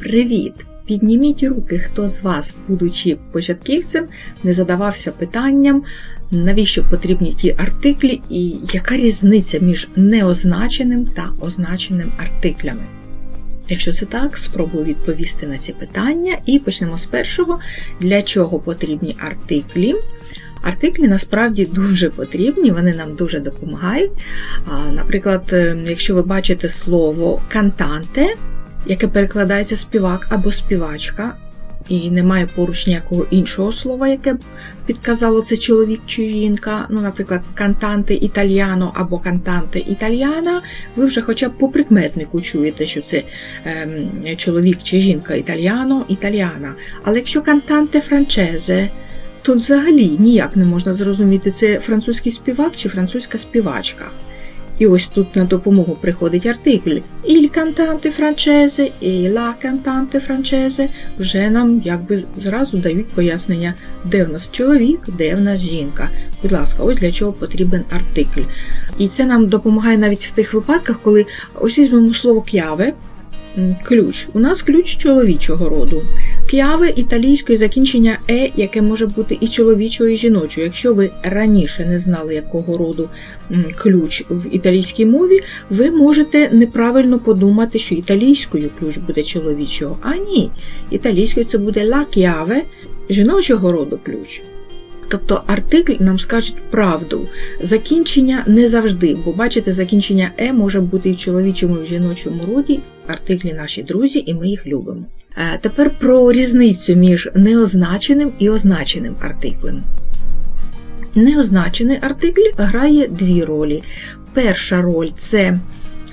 Привіт! Підніміть руки, хто з вас, будучи початківцем, не задавався питанням, навіщо потрібні ті артиклі і яка різниця між неозначеним та означеним артиклями. Якщо це так, спробую відповісти на ці питання і почнемо з першого, для чого потрібні артиклі. Артиклі насправді дуже потрібні, вони нам дуже допомагають. Наприклад, е, якщо ви бачите слово кантанте, яке перекладається співак або співачка, і немає поруч ніякого іншого слова, яке б підказало це чоловік чи жінка. Ну, наприклад, кантанте італіано або кантанте італіана, ви вже хоча б по прикметнику чуєте, що це ем, чоловік чи жінка італіано, італіана. Але якщо кантанте франчезе, то взагалі ніяк не можна зрозуміти, це французький співак чи французька співачка. І ось тут на допомогу приходить артикль «Il cantante francese» і «La cantante francese» вже нам якби зразу дають пояснення, де в нас чоловік, де в нас жінка. Будь ласка, ось для чого потрібен артикль. І це нам допомагає навіть в тих випадках, коли ось візьмемо слово к'яве, ключ. У нас ключ чоловічого роду. К'яве італійської закінчення е, яке може бути і чоловічого, і жіночого. Якщо ви раніше не знали, якого роду ключ в італійській мові, ви можете неправильно подумати, що італійською ключ буде чоловічого. А ні, італійською це буде ла chiave, жіночого роду ключ. Тобто артикль нам скажуть правду. Закінчення не завжди, бо бачите, закінчення е може бути і в чоловічому, і в жіночому роді. Артиклі наші друзі, і ми їх любимо. Е, тепер про різницю між неозначеним і означеним артиклем. Неозначений артикль грає дві ролі. Перша роль це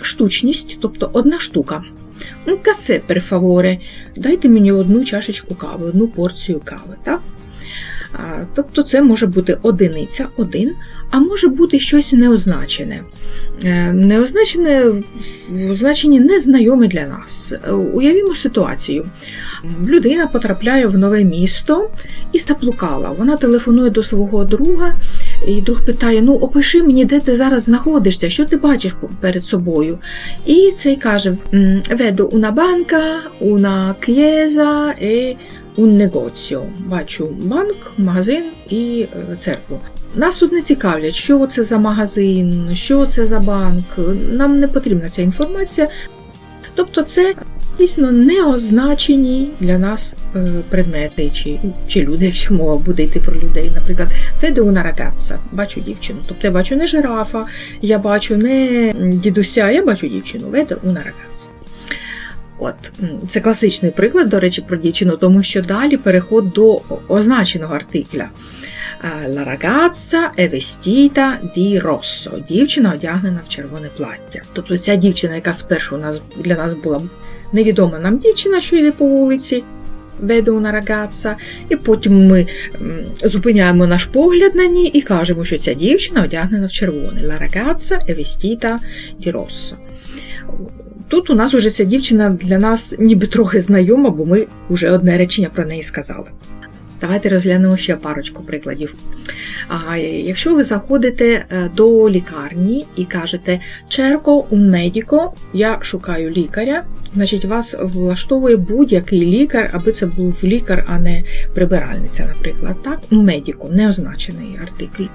штучність, тобто одна штука. Ну, кафе, перфаворе, дайте мені одну чашечку кави, одну порцію кави. так? Тобто це може бути одиниця, один, а може бути щось неозначене. Е, неозначене в значенні незнайоме для нас. Уявімо ситуацію. Людина потрапляє в нове місто і заплукала. Вона телефонує до свого друга, і друг питає: Ну, опиши мені, де ти зараз знаходишся, що ти бачиш перед собою. І цей каже: Веду una banca, una chiesa e un negozio. Бачу банк, магазин і е, церкву. Нас тут не цікавлять, що це за магазин, що це за банк. Нам не потрібна ця інформація. Тобто, це дійсно неозначені для нас е, предмети чи чи люди, якщо мова буде йти про людей. Наприклад, веду una ragazza, бачу дівчину. Тобто я бачу не жирафа, я бачу не дідуся, я бачу дівчину, веду una ragazza. От це класичний приклад, до речі, про дівчину, тому що далі переход до означеного артикля. La ragazza è vestita di rosso. Дівчина одягнена в червоне плаття. Тобто ця дівчина, яка спершу для нас була невідома нам дівчина, що йде по вулиці, веде una ragazza, і потім ми зупиняємо наш погляд на ній і кажемо, що ця дівчина одягнена в червоне. La ragazza è vestita di rosso. Тут у нас уже ця дівчина для нас ніби трохи знайома, бо ми вже одне речення про неї сказали. Давайте розглянемо ще парочку прикладів. Якщо ви заходите е, до лікарні і кажете «Черко un medico», я шукаю лікаря, значить вас влаштовує будь-який лікар, аби це був лікар, а не прибиральниця, наприклад. Так, un medico, неозначений артикль.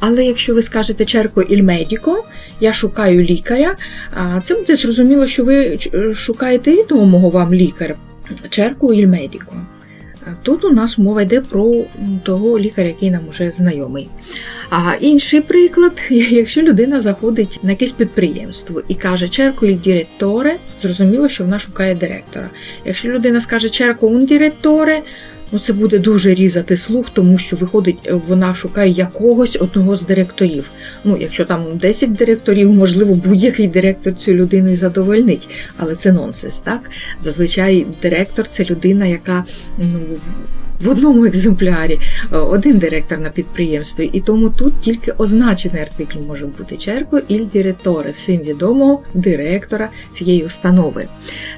Але якщо ви скажете «Черко il medico», я шукаю лікаря, це буде зрозуміло, що ви шукаєте відомого вам лікаря. Черко il medico. Тут у нас мова йде про того лікаря, який нам уже знайомий. А інший приклад, якщо людина заходить на якесь підприємство і каже черко il директоре, зрозуміло, що вона шукає директора. Якщо людина скаже черко un direttore, ну це буде дуже різати слух, тому що виходить, вона шукає якогось одного з директорів. Ну, якщо там 10 директорів, можливо, будь-який директор цю людину і задовольнить, але це нонсенс, так? Зазвичай директор це людина, яка ну, в одному екземплярі один директор на підприємстві, і тому тут тільки означений артикль може бути черкою «il direttore», всім відомого директора цієї установи.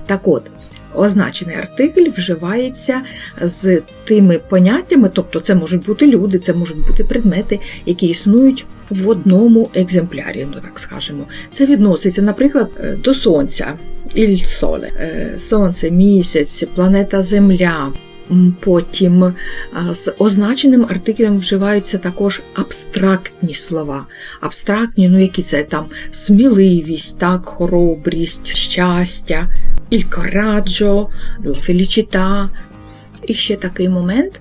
Так от. Означений артикль вживається з тими поняттями, тобто це можуть бути люди, це можуть бути предмети, які існують в одному екземплярі, ну так скажемо. Це відноситься, наприклад, е, до сонця. Il Sole. Е, Сонце, місяць, планета Земля. Потім з означеним артиклем вживаються також абстрактні слова. Абстрактні, ну які це там сміливість, так, хоробрість, щастя, il coraggio, la felicità. І ще такий момент.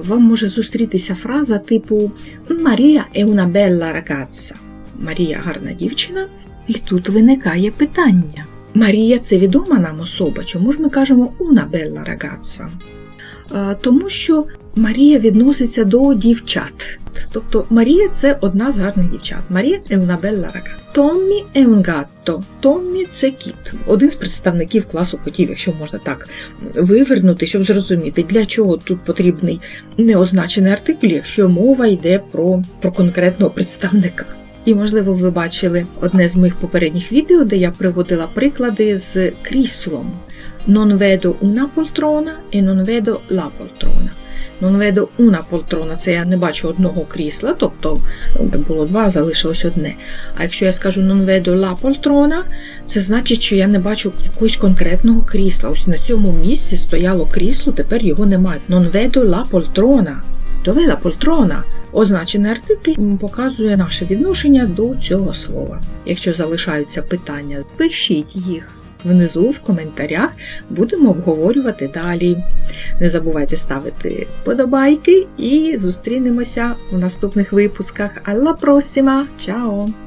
Вам може зустрітися фраза типу Марія è una bella ragazza. Марія гарна дівчина. І тут виникає питання. Марія це відома нам особа, чому ж ми кажемо una bella ragazza? Е, Тому що Марія відноситься до дівчат. Тобто Марія це одна з гарних дівчат. Марія è una bella. Томмі è. Томмі це кіт. Один з представників класу котів, якщо можна так вивернути, щоб зрозуміти, для чого тут потрібний неозначений артикль, якщо мова йде про, про конкретного представника. І, можливо, ви бачили одне з моїх попередніх відео, де я приводила приклади з кріслом. Non vedo una poltrona e non vedo la poltrona. Non vedo una poltrona – це я не бачу одного крісла, тобто було два, залишилось одне. А якщо я скажу non vedo la poltrona, це значить, що я не бачу якогось конкретного крісла. Ось на цьому місці стояло крісло, тепер його немає. Non vedo la poltrona. La poltrona? Означений артикль показує наше відношення до цього слова. Якщо залишаються питання, пишіть їх внизу в коментарях, будемо обговорювати далі. Не забувайте ставити вподобайки і зустрінемося в наступних випусках. Алла просіма! Ciao!